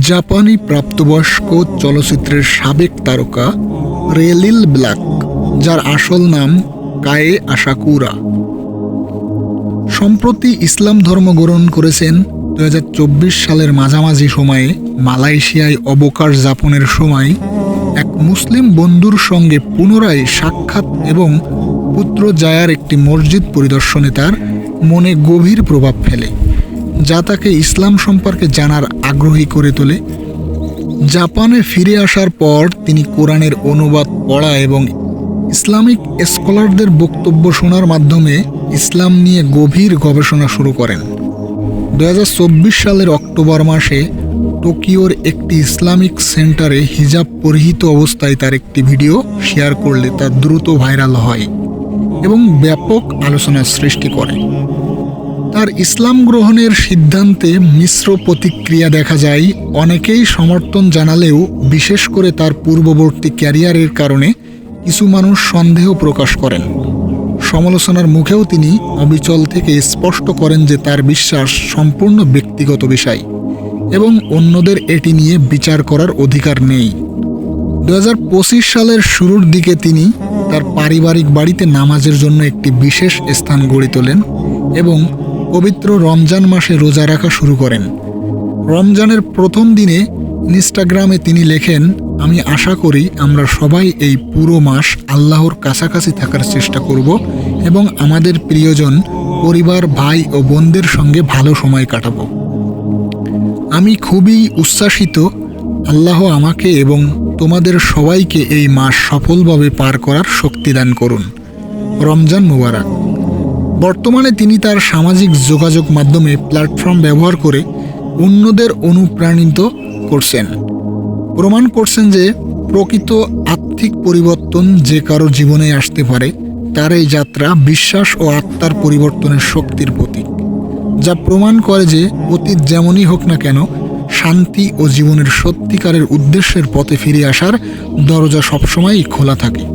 জাপানি প্রাপ্তবয়স্ক চলচ্চিত্রের সাবেক তারকা রেলিল ব্ল্যাক, যার আসল নাম কায়ে আশাকুরা। সম্প্রতি ইসলাম ধর্ম গ্রহণ করেছেন দু হাজার চব্বিশ সালের মাঝামাঝি সময়ে মালয়েশিয়ায় অবকাশ যাপনের সময় এক মুসলিম বন্ধুর সঙ্গে পুনরায় সাক্ষাৎ এবং পুত্র জায়ার একটি মসজিদ পরিদর্শনে তার মনে গভীর প্রভাব ফেলে। যা তাকে ইসলাম সম্পর্কে জানার আগ্রহী করে তোলে। জাপানে ফিরে আসার পর তিনি কোরআনের অনুবাদ পড়া এবং ইসলামিক স্কলারদের বক্তব্য শোনার মাধ্যমে ইসলাম নিয়ে গভীর গবেষণা শুরু করেন। দুহাজার চব্বিশ সালের অক্টোবর মাসে টোকিওর একটি ইসলামিক সেন্টারে হিজাব পরিহিত অবস্থায় তার একটি ভিডিও শেয়ার করলে তা দ্রুত ভাইরাল হয় এবং ব্যাপক আলোচনার সৃষ্টি করে। তার ইসলাম গ্রহণের সিদ্ধান্তে মিশ্র প্রতিক্রিয়া দেখা যায়। অনেকেই সমর্থন জানালেও, বিশেষ করে তার পূর্ববর্তী ক্যারিয়ারের কারণে কিছু মানুষ সন্দেহ প্রকাশ করেন। সমালোচনার মুখেও তিনি অবিচল থেকে স্পষ্ট করেন যে তার বিশ্বাস সম্পূর্ণ ব্যক্তিগত বিষয় এবং অন্যদের এটি নিয়ে বিচার করার অধিকার নেই। দু হাজার পঁচিশ সালের শুরুর দিকে তিনি তার পারিবারিক বাড়িতে নামাজের জন্য একটি বিশেষ স্থান গড়ে তোলেন এবং পবিত্র রমজান মাসে রোজা রাখা শুরু করেন। রমজানের প্রথম দিনে ইনস্টাগ্রামে তিনি লেখেন, আমি আশা করি আমরা সবাই এই পুরো মাস আল্লাহর কাছাকাছি থাকার চেষ্টা করব এবং আমাদের প্রিয়জন, পরিবার, ভাই ও বোনদের সঙ্গে ভালো সময় কাটাবো। আমি খুবই উচ্ছ্বাসিত। আল্লাহ আমাকে এবং তোমাদের সবাইকে এই মাস সফলভাবে পার করার শক্তি দান করুন। রমজান মুবারক। বর্তমানে তিনি তার সামাজিক যোগাযোগ মাধ্যমে প্ল্যাটফর্ম ব্যবহার করে অন্যদের অনুপ্রাণিত করছেন। প্রমাণ করছেন যে প্রকৃত আর্থিক পরিবর্তন যে কারও জীবনে আসতে পারে তার এই যাত্রা বিশ্বাস ও আত্মার পরিবর্তনের শক্তির প্রতীক, যা প্রমাণ করে যে অতীত যেমনই হোক না কেন, শান্তি ও জীবনের সত্যিকারের উদ্দেশ্যের পথে ফিরে আসার দরজা সবসময়ই খোলা থাকে।